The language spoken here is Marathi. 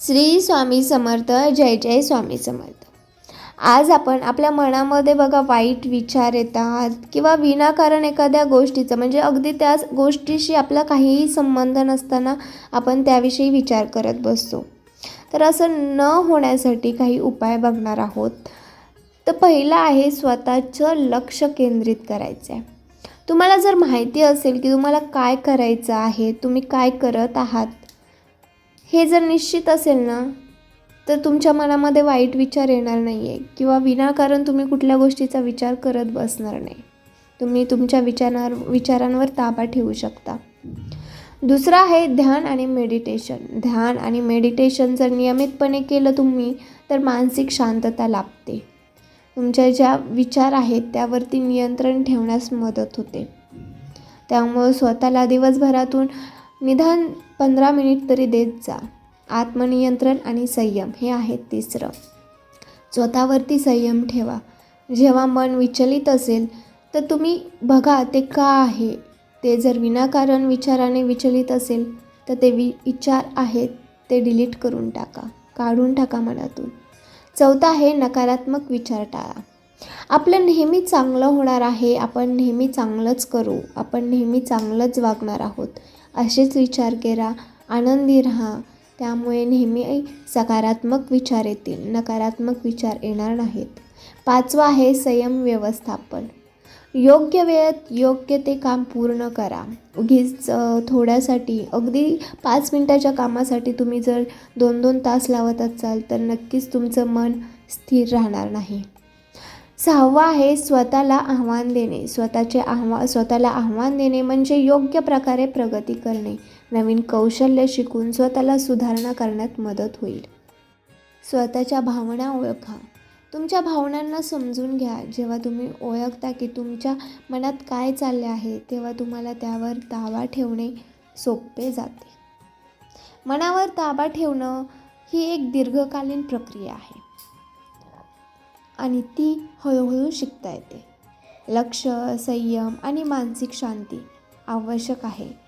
श्री स्वामी समर्थ जय जय स्वामी समर्थ. आज आपण आपल्या मनामध्ये बघा वाईट विचार येतात किंवा विनाकारण एखाद्या गोष्टीचं म्हणजे अगदी त्या गोष्टीशी आपला काहीही संबंध नसताना आपण त्याविषयी विचार करत बसतो. तर असं न होण्यासाठी काही उपाय बघणार आहोत. तर पहिलं आहे स्वतःचं लक्ष केंद्रित करायचं आहे तुम्हाला जर माहिती असेल की तुम्हाला काय करायचं आहे तुम्ही काय करत आहात हे जर निश्चित असेल ना तर तुमच्या मनामध्ये वाईट विचार येणार नाही आहे किंवा विनाकारण तुम्ही कुठल्या गोष्टीचा विचार करत बसणार नाही. तुम्ही तुमच्या विचारांवर विचारांवर ताबा ठेवू शकता. दुसरं आहे ध्यान आणि मेडिटेशन ध्यान आणि मेडिटेशन जर नियमितपणे केलं तुम्ही तर मानसिक शांतता लाभते. तुमच्या ज्या विचार आहेत त्यावरती नियंत्रण ठेवण्यास मदत होते. त्यामुळं स्वतःला दिवसभरातून निदान पंधरा मिनिट तरी देत जा. आत्मनियंत्रण आणि संयम हे आहेत तिसरं. स्वतःवरती संयम ठेवा. जेव्हा मन विचलित असेल तर तुम्ही बघा ते का आहे. ते जर विनाकारण विचाराने विचलित असेल तर ते वि विचार आहेत ते डिलीट करून टाका. काढून टाका मनातून. चौथा आहे नकारात्मक विचार टाळा. आपलं नेहमी चांगलं होणार आहे आपण नेहमी चांगलंच करू आपण नेहमी चांगलंच वागणार आहोत. असेच विचार करा आनंदी राहा. त्यामुळे नेहमी सकारात्मक विचार येतील. नकारात्मक विचार येणार नाहीत. पाचवा आहे संयम व्यवस्थापन. योग्य वेळेत योग्य ते काम पूर्ण करा. उगीच थोड्यासाठी अगदी पाच मिनटाच्या कामासाठी तुम्ही जर दोन दोन तास लावत असाल तर नक्कीच तुमचं मन स्थिर राहणार नाही. सहावा आहे स्वतःला आव्हान देणे. स्वतःचे आव्हा स्वतःला आव्हान देणे म्हणजे योग्य प्रकारे प्रगती करणे. नवीन कौशल्य शिकून स्वतःला सुधारणा करण्यात मदत होईल. स्वतःच्या भावना ओळखा. तुमच्या भावनांना समजून घ्या. जेव्हा तुम्ही ओळखता की तुमच्या मनात काय चालले आहे तेव्हा तुम्हाला त्यावर ताबा ठेवणे सोपे जाते. मनावर ताबा ठेवणं ही एक दीर्घकालीन प्रक्रिया आहे. आणि ती हळूहळू शिकता येते. लक्ष संयम आणि मानसिक शांती आवश्यक आहे.